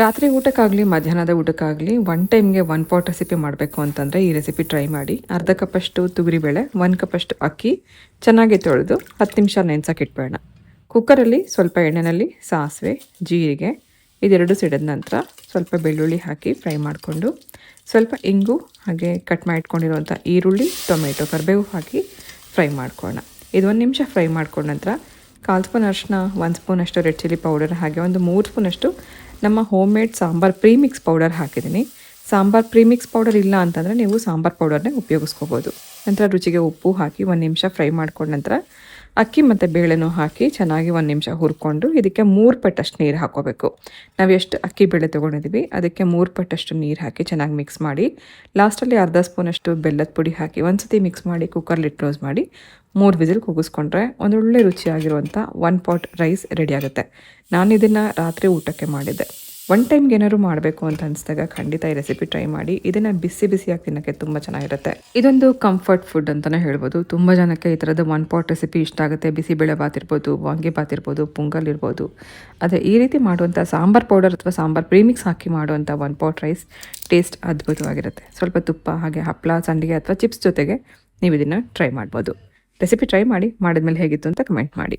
ರಾತ್ರಿ ಊಟಕ್ಕಾಗಲಿ, ಮಧ್ಯಾಹ್ನದ ಊಟಕ್ಕಾಗಲಿ ಒನ್ ಟೈಮ್ಗೆ ಒನ್ ಪಾಟ್ ರೆಸಿಪಿ ಮಾಡಬೇಕು ಅಂತಂದರೆ ಈ ರೆಸಿಪಿ ಟ್ರೈ ಮಾಡಿ. ಅರ್ಧ ಕಪ್ಪಷ್ಟು ತೊಗರಿಬೇಳೆ ಒಂದು ಕಪ್ಪಷ್ಟು ಅಕ್ಕಿ, ಚೆನ್ನಾಗಿ ತೊಳೆದು ಹತ್ತು ನಿಮಿಷ ನೆನ್ಸಕ್ಕೆ ಇಟ್ಬೇಡ. ಕುಕ್ಕರಲ್ಲಿ ಸ್ವಲ್ಪ ಎಣ್ಣೆಯಲ್ಲಿ ಸಾಸಿವೆ, ಜೀರಿಗೆ, ಇದೆರಡು ಸಿಡಿದ ನಂತರ ಸ್ವಲ್ಪ ಬೆಳ್ಳುಳ್ಳಿ ಹಾಕಿ ಫ್ರೈ ಮಾಡಿಕೊಂಡು, ಸ್ವಲ್ಪ ಇಂಗು ಹಾಗೆ ಕಟ್ ಮಾಡಿಟ್ಕೊಂಡಿರುವಂಥ ಈರುಳ್ಳಿ, ಟೊಮೆಟೊ, ಕರಿಬೇವು ಹಾಕಿ ಫ್ರೈ ಮಾಡ್ಕೊಳ್ಳೋಣ ಇದು ಒಂದು ನಿಮಿಷ ಫ್ರೈ ಮಾಡ್ಕೊಂಡ ನಂತರ ಕಾಲು ಸ್ಪೂನ್ ಅರಿಶಿನ ಒಂದು ಸ್ಪೂನಷ್ಟು ರೆಡ್ ಚಿಲ್ಲಿ ಪೌಡರ್, ಹಾಗೆ ಒಂದು ಮೂರು ಸ್ಪೂನಷ್ಟು ನಮ್ಮ home made sambar premix powder ಹಾಕಿದ್ದೀನಿ. ಸಾಂಬಾರ್ ಪ್ರೀಮಿಕ್ಸ್ ಪೌಡರ್ ಇಲ್ಲ ಅಂತಂದರೆ ನೀವು ಸಾಂಬಾರ್ ಪೌಡರ್ನೇ ಉಪಯೋಗಿಸ್ಕೋಬೋದು. ನಂತರ ರುಚಿಗೆ ಉಪ್ಪು ಹಾಕಿ ಒಂದು ನಿಮಿಷ ಫ್ರೈ ಮಾಡ್ಕೊಂಡ ನಂತರ ಅಕ್ಕಿ ಮತ್ತು ಬೇಳೆನೂ ಹಾಕಿ ಚೆನ್ನಾಗಿ ಒಂದು ನಿಮಿಷ ಹುರ್ಕೊಂಡು ಇದಕ್ಕೆ ಮೂರು ಪಟ್ಟಷ್ಟು ನೀರು ಹಾಕೋಬೇಕು. ನಾವು ಎಷ್ಟು ಅಕ್ಕಿ ಬೇಳೆ ತೊಗೊಂಡಿದ್ದೀವಿ ಅದಕ್ಕೆ ಮೂರು ಪಟ್ಟಷ್ಟು ನೀರು ಹಾಕಿ ಚೆನ್ನಾಗಿ ಮಿಕ್ಸ್ ಮಾಡಿ ಲಾಸ್ಟಲ್ಲಿ ಅರ್ಧ ಸ್ಪೂನಷ್ಟು ಬೆಲ್ಲದ ಪುಡಿ ಹಾಕಿ ಒಂದು ಸತಿ ಮಿಕ್ಸ್ ಮಾಡಿ ಕುಕ್ಕರ್ಲಿ ಕ್ಲೋಸ್ ಮಾಡಿ, ಮೂರು ವಿಸಿಲ್ ಕೂಗಿಸ್ಕೊಂಡ್ರೆ ಒಂದೊಳ್ಳೆ ರುಚಿಯಾಗಿರುವಂಥ ಒನ್ ಪಾಟ್ ರೈಸ್ ರೆಡಿ ಆಗುತ್ತೆ. ನಾನು ಇದನ್ನು ರಾತ್ರಿ ಊಟಕ್ಕೆ ಮಾಡಿದ್ದೆ. ಒನ್ ಟೈಮ್ಗೆ ಏನಾದ್ರು ಮಾಡಬೇಕು ಅಂತ ಅನಿಸಿದಾಗ ಖಂಡಿತ ಈ ರೆಸಿಪಿ ಟ್ರೈ ಮಾಡಿ. ಇದನ್ನು ಬಿಸಿ ಬಿಸಿಯಾಗಿ ತಿನ್ನೋಕ್ಕೆ ತುಂಬ ಚೆನ್ನಾಗಿರುತ್ತೆ. ಇದೊಂದು ಕಂಫರ್ಟ್ ಫುಡ್ ಅಂತಲೇ ಹೇಳ್ಬೋದು. ತುಂಬ ಜನಕ್ಕೆ ಈ ಥರದ ಒನ್ ಪಾಟ್ ರೆಸಿಪಿ ಇಷ್ಟ ಆಗುತ್ತೆ. ಬಿಸಿಬೇಳೆ ಬಾತ್ ಇರ್ಬೋದು, ವಾಂಗಿ ಬಾತ್ ಇರ್ಬೋದು, ಪೊಂಗಲ್ ಇರ್ಬೋದು. ಅದೇ ಈ ರೀತಿ ಮಾಡುವಂಥ ಸಾಂಬಾರ್ ಪೌಡರ್ ಅಥವಾ ಸಾಂಬಾರ್ ಪ್ರೀಮಿಕ್ಸ್ ಹಾಕಿ ಮಾಡುವಂಥ ಒನ್ ಪಾಟ್ ರೈಸ್ ಟೇಸ್ಟ್ ಅದ್ಭುತವಾಗಿರುತ್ತೆ. ಸ್ವಲ್ಪ ತುಪ್ಪ, ಹಾಗೆ ಹಪ್ಪಳ ಸಂಡಿಗೆ ಅಥವಾ ಚಿಪ್ಸ್ ಜೊತೆಗೆ ನೀವು ಇದನ್ನು ಟ್ರೈ ಮಾಡ್ಬೋದು. ರೆಸಿಪಿ ಟ್ರೈ ಮಾಡಿ, ಮಾಡಿದ್ಮೇಲೆ ಹೇಗಿತ್ತು ಅಂತ ಕಮೆಂಟ್ ಮಾಡಿ.